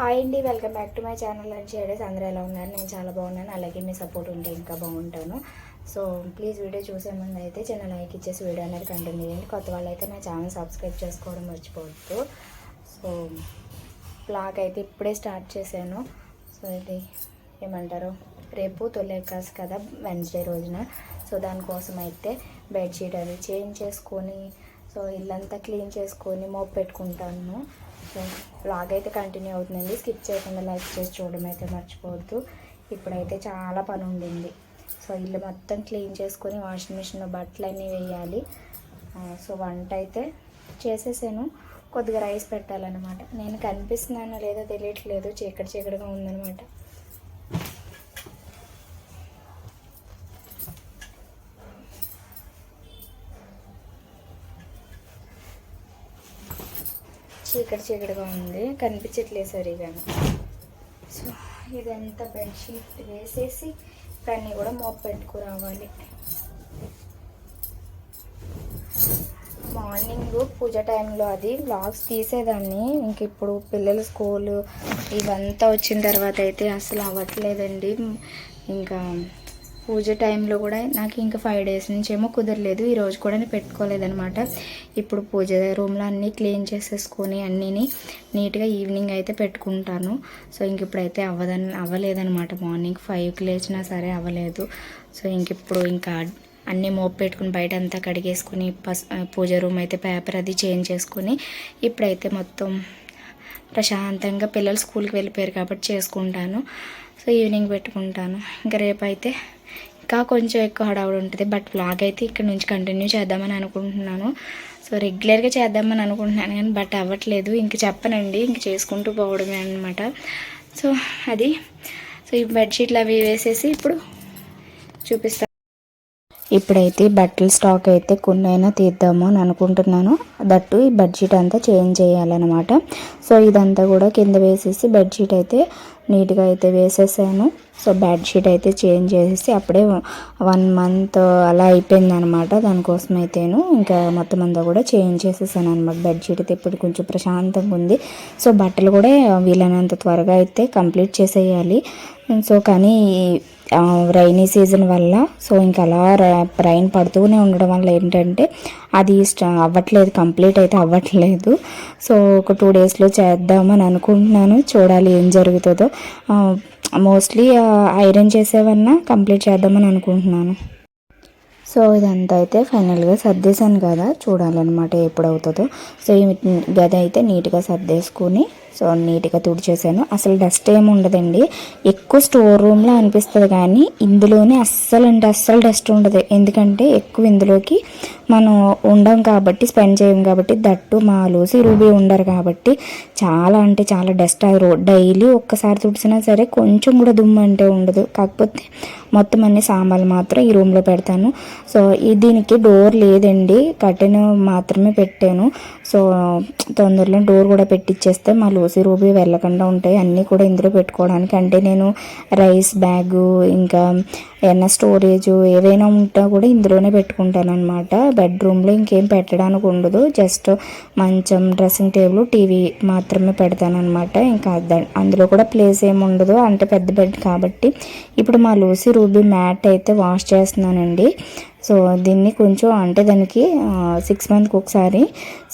Hi అండి welcome back to my channel and షేడేస్ అందరూ ఎలా ఉన్నారు? నేను చాలా బాగున్నాను. అలాగే మీ సపోర్ట్ ఉంటే ఇంకా బాగుంటాను. సో ప్లీజ్ వీడియో చూసే ముందు అయితే చిన్న లైక్ ఇచ్చేసి వీడియో అనేది కంటిన్యూ చేయండి. కొత్త వాళ్ళు అయితే నా ఛానల్ సబ్స్క్రైబ్ చేసుకోవడం మర్చిపోవద్దు. సో బ్లాగ్ అయితే ఇప్పుడే స్టార్ట్ చేశాను. సో ఇది ఏమంటారు? రేపు తొలేకాస్ కదా వెన్స్డే రోజున. సో దానికోసం అయితే బెడ్షీట్ అది చేంజ్ చేసుకొని సో ఇల్లంతా క్లీన్ చేసుకొని మోపు పెట్టుకుంటాను. సో బ్లాగ్ అయితే కంటిన్యూ అవుతుందండి. స్కిప్ చేయకుండా లైక్ చేసి చూడడం అయితే మర్చిపోవద్దు. ఇప్పుడైతే చాలా పని ఉండింది. సో ఇల్లు మొత్తం క్లీన్ చేసుకొని వాషింగ్ మిషన్లో బట్టలు అన్నీ వేయాలి. సో వంట అయితే చేసేసాను. కొద్దిగా రైస్ పెట్టాలన్నమాట. నేను కనిపిస్తున్నానో లేదో తెలియట్లేదు. చీకటి చీకటిగా ఉందన్నమాట. చీకటి చీకటిగా ఉంది. కనిపించట్లేదు సరిగా. సో ఇదంతా బెడ్షీట్ వేసేసి దాన్ని కూడా మోపు పెట్టుకురావాలి. మార్నింగ్ పూజ టైంలో అది బ్లాగ్స్ తీసేదాన్ని. ఇంక ఇప్పుడు పిల్లల స్కూల్ ఇవంతా వచ్చిన తర్వాత అయితే అసలు అవ్వట్లేదండి. ఇంకా పూజ టైంలో కూడా నాకు ఇంకా ఫైవ్ డేస్ నుంచి ఏమో కుదరలేదు. ఈరోజు కూడా నేను పెట్టుకోలేదనమాట ఇప్పుడు పూజ రూమ్లో అన్నీ క్లీన్ చేసేసుకొని అన్నీని నీట్గా ఈవినింగ్ అయితే పెట్టుకుంటాను. సో ఇంక ఇప్పుడైతే అవ్వదని అవ్వలేదనమాట మార్నింగ్ ఫైవ్కి లేచినా సరే అవ్వలేదు. సో ఇంక ఇప్పుడు ఇంకా అన్నీ మోపు పెట్టుకుని బయట అంతా కడిగేసుకుని పస్ పూజ రూమ్ అయితే పేపర్ అది చేంజ్ చేసుకొని ఇప్పుడైతే మొత్తం ప్రశాంతంగా పిల్లలు స్కూల్కి వెళ్ళిపోయారు కాబట్టి చేసుకుంటాను. సో ఈవినింగ్ పెట్టుకుంటాను. ఇంకా రేపు అయితే ఇంకా కొంచెం ఎక్కువ హడావుడి ఉంటుంది. బట్ బ్లాగ్ అయితే ఇక్కడ నుంచి కంటిన్యూ చేద్దామని అనుకుంటున్నాను. సో రెగ్యులర్గా చేద్దామని అనుకుంటున్నాను కానీ బట్ అవ్వట్లేదు. ఇంక చెప్పనండి. ఇంక చేసుకుంటూ పోవడమే అనమాట సో అది. సో ఈ బెడ్షీట్లు అవి వేసేసి ఇప్పుడు చూపిస్తాను ఇప్పుడైతే బట్టల స్టాక్ అయితే కొన్ని అయినా తీద్దాము అని అనుకుంటున్నాను. దట్టు ఈ బడ్జెట్ అంతా చేంజ్ చేయాలన్నమాట. సో ఇదంతా కూడా కింద వేసేసి బెడ్షీట్ అయితే నీట్గా అయితే వేసేసాను. సో బెడ్షీట్ అయితే చేంజ్ చేసేసి అప్పుడే వన్ మంత్ అలా అయిపోయిందనమాట దానికోసం అయితేను ఇంకా మొత్తం అంతా కూడా చేంజ్ చేసేసాను అనమాట బెడ్షీట్ అయితే ఇప్పుడు కొంచెం ప్రశాంతంగా ఉంది. సో బట్టలు కూడా వీలైనంత త్వరగా అయితే కంప్లీట్ చేసేయాలి. సో కానీ రైనీ సీజన్ వల్ల సో ఇంకా అలా రైన్ పడుతూనే ఉండడం వల్ల ఏంటంటే అది అవ్వట్లేదు కంప్లీట్ అయితే అవ్వట్లేదు. సో ఒక టూ డేస్లో చేద్దామని అనుకుంటున్నాను. చూడాలి ఏం జరుగుతుందో. మోస్ట్లీ ఐరన్ చేసేవన్నా కంప్లీట్ చేద్దామని అనుకుంటున్నాను. సో ఇదంతా అయితే ఫైనల్గా సర్దేశాను కదా చూడాలన్నమాట ఎప్పుడు అవుతుందో సో ఈ గది అయితే నీట్గా సర్దేసుకుని సో నీట్గా తుడిచేసాను అసలు డస్ట్ ఏమి ఉండదండి. ఎక్కువ స్టోర్ రూమ్లో అనిపిస్తుంది కానీ ఇందులోనే అస్సలు అంటే అస్సలు డస్ట్ ఉండదు. ఎందుకంటే ఎక్కువ ఇందులోకి మనం ఉండం కాబట్టి స్పెండ్ చేయం కాబట్టి దట్టు మా లూసి రూబీ ఉండరు కాబట్టి చాలా అంటే చాలా డస్ట్. అది డైలీ ఒక్కసారి తుడిచినా సరే కొంచెం కూడా దుమ్ము అంటే ఉండదు. కాకపోతే మొత్తం అన్ని సామాన్లు మాత్రం ఈ రూమ్లో పెడతాను. సో ఈ దీనికి డోర్ లేదండి. కర్టెన్ మాత్రమే పెట్టాను. సో తొందరలో డోర్ కూడా పెట్టిచ్చేస్తే మా లూసి రూబీ వెళ్ళకుండా ఉంటాయి. అన్నీ కూడా ఇందులో పెట్టుకోవడానికి. అంటే నేను రైస్ బ్యాగ్ ఇంకా ఏమైనా స్టోరేజ్ ఏవైనా ఉంటా కూడా ఇందులోనే పెట్టుకుంటాను అనమాట బెడ్రూమ్లో ఇంకేం పెట్టడానికి ఉండదు. జస్ట్ మంచం డ్రెస్సింగ్ టేబుల్ టీవీ మాత్రమే పెడతాను అనమాట ఇంకా అందులో కూడా ప్లేస్ ఏమి ఉండదు. అంటే పెద్ద బెడ్ కాబట్టి. ఇప్పుడు మా లూసి రూబీ మ్యాట్ అయితే వాష్ చేస్తున్నానండి. సో దీన్ని కొంచెం అంటే దానికి సిక్స్ మంత్కి ఒకసారి.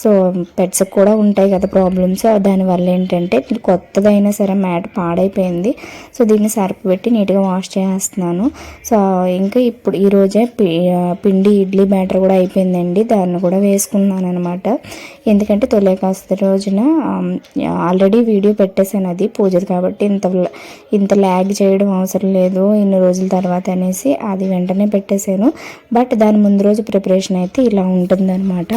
సో పెట్స్కి కూడా ఉంటాయి కదా ప్రాబ్లమ్స్ దానివల్ల ఏంటంటే కొత్తదైనా సరే మ్యాట్ పాడైపోయింది. సో దీన్ని సర్ఫ్ పెట్టి నీట్గా వాష్ చేస్తున్నాను. సో ఇంకా ఇప్పుడు ఈరోజే పి పిండి ఇడ్లీ బ్యాటర్ కూడా అయిపోయిందండి. దాన్ని కూడా వేసుకున్నాను అనమాట ఎందుకంటే తొలేకాస్త రోజున ఆల్రెడీ వీడియో పెట్టేశాను అది పూజది కాబట్టి ఇంత ఇంత ల్యాగ్ చేయడం అవసరం లేదు. ఇన్ని రోజుల తర్వాత అనేసి అది వెంటనే పెట్టేశాను. బట్ దాని ముందు రోజు ప్రిపరేషన్ అయితే ఇలా ఉంటుందన్నమాట.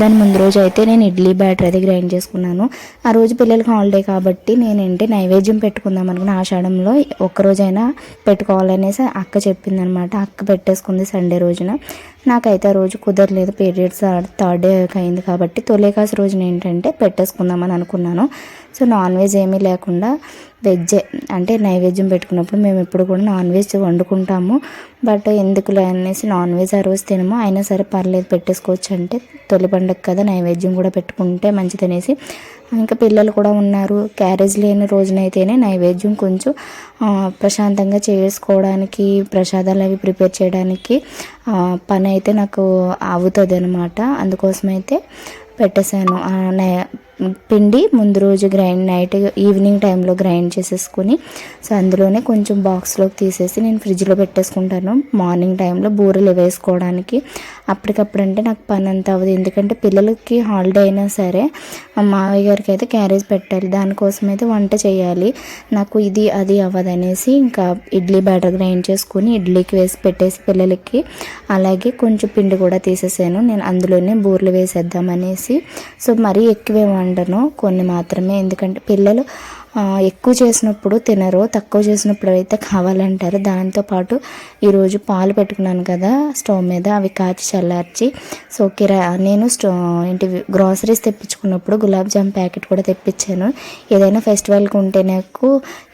దాని ముందు రోజు అయితే నేను ఇడ్లీ బ్యాటర్ అది గ్రైండ్ చేసుకున్నాను. ఆ రోజు పిల్లలకి హాలిడే కాబట్టి నేనంటే నైవేద్యం పెట్టుకుందాం అనుకున్న ఆషాఢంలో ఒక్కరోజైనా పెట్టుకోవాలనేసి అక్క చెప్పిందనమాట అక్క పెట్టేసుకుంది సండే రోజున. నాకైతే ఆ రోజు కుదరలేదు. పీరియడ్స్ థర్డ్ డే అయింది కాబట్టి తొలేకాసు రోజున ఏంటంటే పెట్టేసుకుందామని అనుకున్నాను. సో నాన్ వెజ్ ఏమీ లేకుండా వెజ్జే అంటే నైవేద్యం పెట్టుకున్నప్పుడు మేము ఎప్పుడు కూడా నాన్ వెజ్ వండుకుంటాము. బట్ ఎందుకులే అనేసి నాన్ వెజ్ ఆ రోజు తినము. అయినా సరే పర్లేదు పెట్టేసుకోవచ్చు అంటే తొలి పండుగ కదా నైవేద్యం కూడా పెట్టుకుంటే మంచిదనేసి ఇంకా పిల్లలు కూడా ఉన్నారు. క్యారేజ్ లేని రోజునైతేనే నైవేద్యం కొంచెం ప్రశాంతంగా చేసుకోవడానికి ప్రసాదాలు అవి ప్రిపేర్ చేయడానికి పని అయితే నాకు అవుతుంది అనమాట అందుకోసమైతే పెట్టేశాను. పిండి ముందు రోజు గ్రైండ్ నైట్ ఈవినింగ్ టైంలో గ్రైండ్ చేసేసుకుని సో అందులోనే కొంచెం బాక్స్లోకి తీసేసి నేను ఫ్రిడ్జ్లో పెట్టేసుకుంటాను. మార్నింగ్ టైంలో బూరెలు వేసుకోవడానికి. అప్పటికప్పుడు అంటే నాకు పని అంత అవ్వదు. ఎందుకంటే పిల్లలకి హాలిడే అయినా సరే మా మావయ్య గారికి అయితే క్యారేజ్ పెట్టాలి. దానికోసం అయితే వంట చేయాలి. నాకు ఇది అది అవ్వదనేసి ఇంకా ఇడ్లీ బ్యాటర్ గ్రైండ్ చేసుకుని ఇడ్లీకి వేసి పెట్టేసి పిల్లలకి అలాగే కొంచెం పిండి కూడా తీసేసాను. నేను అందులోనే బూరెలు వేసేద్దామనేసి. సో మరీ ఎక్కువే వండను కొన్ని మాత్రమే. ఎందుకంటే పిల్లలు ఎక్కువ చేసినప్పుడు తినరు తక్కువ చేసినప్పుడు అయితే కావాలంటారు. దాంతోపాటు ఈరోజు పాలు పెట్టుకున్నాను కదా స్టవ్ మీద అవి కాచి చల్లార్చి సో కిరా నేను స్టో ఏంటి గ్రాసరీస్ తెప్పించుకున్నప్పుడు గులాబ్ జామ్ ప్యాకెట్ కూడా తెప్పించాను. ఏదైనా ఫెస్టివల్కి ఉంటే నాకు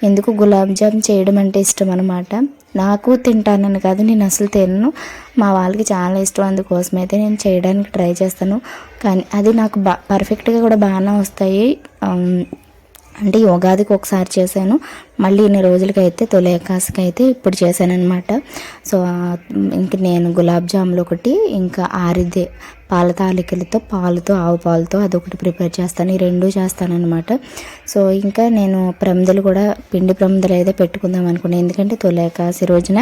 ఎందుకు గులాబ్ జామ్ చేయడం అంటే ఇష్టం అనమాట నాకు తింటానని కాదు నేను అసలు తినను. మా వాళ్ళకి చాలా ఇష్టం అందుకోసం అయితే నేను చేయడానికి ట్రై చేస్తాను. కానీ అది నాకు బా పర్ఫెక్ట్గా కూడా బాగానే వస్తాయి. అంటే ఉగాదికి ఒకసారి చేశాను. మళ్ళీ ఇన్ని రోజులకైతే తొలి ఏకాశికి అయితే ఇప్పుడు చేశాను అనమాట సో ఇంక నేను గులాబ్ జాములు ఒకటి ఇంకా ఆరిదే పాల తాలికలతో పాలతో ఆవు పాలతో అదొకటి ప్రిపేర్ చేస్తాను. ఈ రెండు చేస్తానన్నమాట. సో ఇంకా నేను ప్రమిదలు కూడా పిండి ప్రమిదలు అయితే పెట్టుకుందాం అనుకున్నాను ఎందుకంటే తొలి రోజున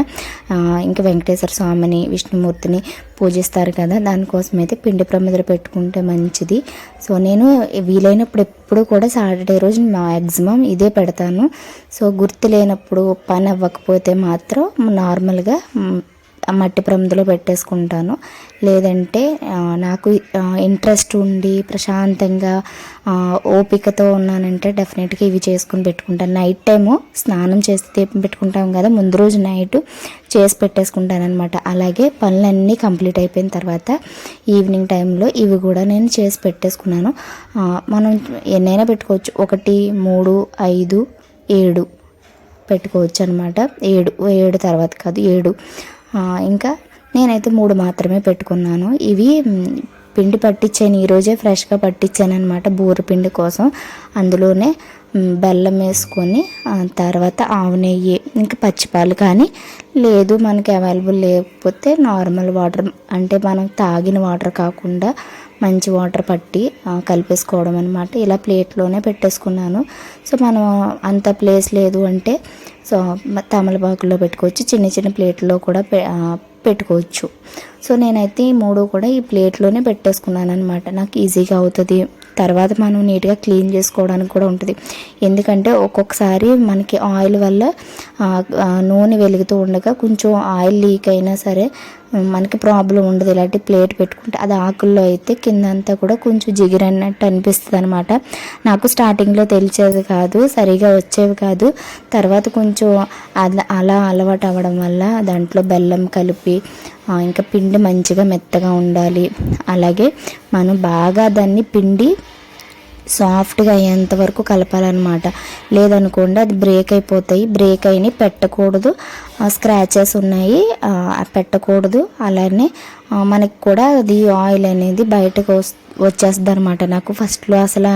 ఇంకా వెంకటేశ్వర స్వామిని విష్ణుమూర్తిని పూజిస్తారు కదా. దానికోసం అయితే పిండి ప్రమిదలు పెట్టుకుంటే మంచిది. సో నేను వీలైనప్పుడు ఎప్పుడు కూడా సాటర్డే రోజు మ్యాక్సిమం ఇదే పెడతాను. సో గుర్తు లేనప్పుడు పని అవ్వకపోతే మాత్రం నార్మల్గా మట్టి ప్రమిదలో పెట్టేసుకుంటాను. లేదంటే నాకు ఇంట్రెస్ట్ ఉండి ప్రశాంతంగా ఓపికతో ఉన్నానంటే డెఫినెట్గా ఇవి చేసుకుని పెట్టుకుంటాను. నైట్ టైము స్నానం చేసి దీపం పెట్టుకుంటాం కదా ముందు రోజు నైట్ చేసి పెట్టేసుకుంటాను అనమాట అలాగే పనులన్నీ కంప్లీట్ అయిపోయిన తర్వాత ఈవినింగ్ టైంలో ఇవి కూడా నేను చేసి పెట్టేసుకున్నాను. మనం ఎన్నైనా పెట్టుకోవచ్చు. ఒకటి మూడు ఐదు ఏడు పెట్టుకోవచ్చు అనమాట ఏడు ఏడు తర్వాత కాదు ఏడు. ఇంకా నేనైతే మూడు మాత్రమే పెట్టుకున్నాను. ఇవి పిండి పట్టించాను. ఈరోజే ఫ్రెష్గా పట్టించాను అనమాట బూర పిండి కోసం. అందులోనే బెల్లం వేసుకొని తర్వాత ఆవు నెయ్యి ఇంకా పచ్చిపాలు కానీ లేదు మనకి అవైలబుల్ లేకపోతే నార్మల్ వాటర్ అంటే మనం తాగిన వాటర్ కాకుండా మంచి వాటర్ పట్టి కలిపేసుకోవడం అనమాట ఇలా ప్లేట్లోనే పెట్టేసుకున్నాను. సో మనం అంత ప్లేస్ లేదు అంటే సో తమలపాకులో పెట్టుకోవచ్చు. చిన్న చిన్న ప్లేట్లో కూడా పె- పెట్టుకోవచ్చు. సో నేనైతే ఈ మూడు కూడా ఈ ప్లేట్లోనే పెట్టేసుకున్నాను అనమాట నాకు ఈజీగా అవుతుంది. తర్వాత మనం నీట్గా క్లీన్ చేసుకోవడానికి కూడా ఉంటుంది. ఎందుకంటే ఒక్కొక్కసారి మనకి ఆయిల్ వల్ల నూనె వెలుగుతూ ఉండగా కొంచెం ఆయిల్ లీక్ అయినా సరే మనకి ప్రాబ్లం ఉండదు ఇలాంటి ప్లేట్ పెట్టుకుంటే. అది ఆకుల్లో అయితే కిందంతా కూడా కొంచెం జిగిరన్నట్టు అనిపిస్తుంది అనమాట నాకు స్టార్టింగ్లో తెలిసేది కాదు సరిగా వచ్చేవి కాదు. తర్వాత కొంచెం అలా అలా అలవాటు అవ్వడం వల్ల దాంట్లో బెల్లం కలిపి ఇంకా పిండి మంచిగా మెత్తగా ఉండాలి. అలాగే మనం బాగా దాన్ని పిండి సాఫ్ట్గా అయ్యేంత వరకు కలపాలన్నమాట. లేదనుకోండి అది బ్రేక్ అయిపోతాయి. బ్రేక్ అయిన పెట్టకూడదు. స్క్రాచెస్ ఉన్నాయి. పెట్టకూడదు. అలానే మనకి కూడా అది ఆయిల్ అనేది బయటకు వచ్చేస్తుంది అనమాట నాకు ఫస్ట్లో అసలు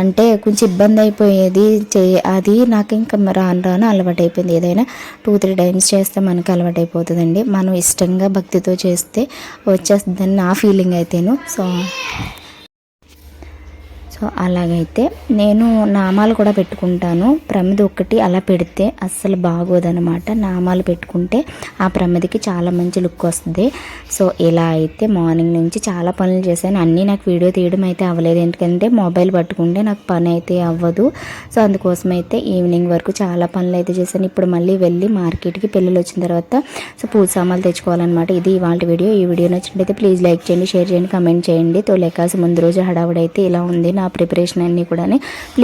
అంటే కొంచెం ఇబ్బంది అయిపోయేది. చే అది నాకు ఇంకా రాను రాను అలవాటు అయిపోయింది ఏదైనా టూ త్రీ టైమ్స్ చేస్తే మనకు అలవాటు అయిపోతుందండి మనం ఇష్టంగా భక్తితో చేస్తే వచ్చేస్తుందని నా ఫీలింగ్ అయితేను. సో సో అలాగైతే నేను నామాలు కూడా పెట్టుకుంటాను. ప్రమిద ఒకటి అలా పెడితే అస్సలు బాగోదనమాట నామాలు పెట్టుకుంటే ఆ ప్రమిదకి చాలా మంచి లుక్ వస్తుంది. సో ఇలా అయితే మార్నింగ్ నుంచి చాలా పనులు చేశాను. అన్నీ నాకు వీడియో తీయడం అయితే అవ్వలేదు. ఎందుకంటే మొబైల్ పట్టుకుంటే నాకు పని అయితే అవ్వదు. సో అందుకోసం అయితే ఈవినింగ్ వరకు చాలా పనులు అయితే చేశాను. ఇప్పుడు మళ్ళీ వెళ్ళి మార్కెట్కి పిల్లలు వచ్చిన తర్వాత సో పూజ సామాన్లు తెచ్చుకోవాలన్నమాట. ఇది ఇవాళ వీడియో. ఈ వీడియో నచ్చినట్టయితే ప్లీజ్ లైక్ చేయండి షేర్ చేయండి కమెంట్ చేయండి. తొలేకాసి ముందు రోజు హడావుడైతే ఇలా ఉంది. నా ప్రిపరేషన్ అన్నీ కూడా ప్లీజ్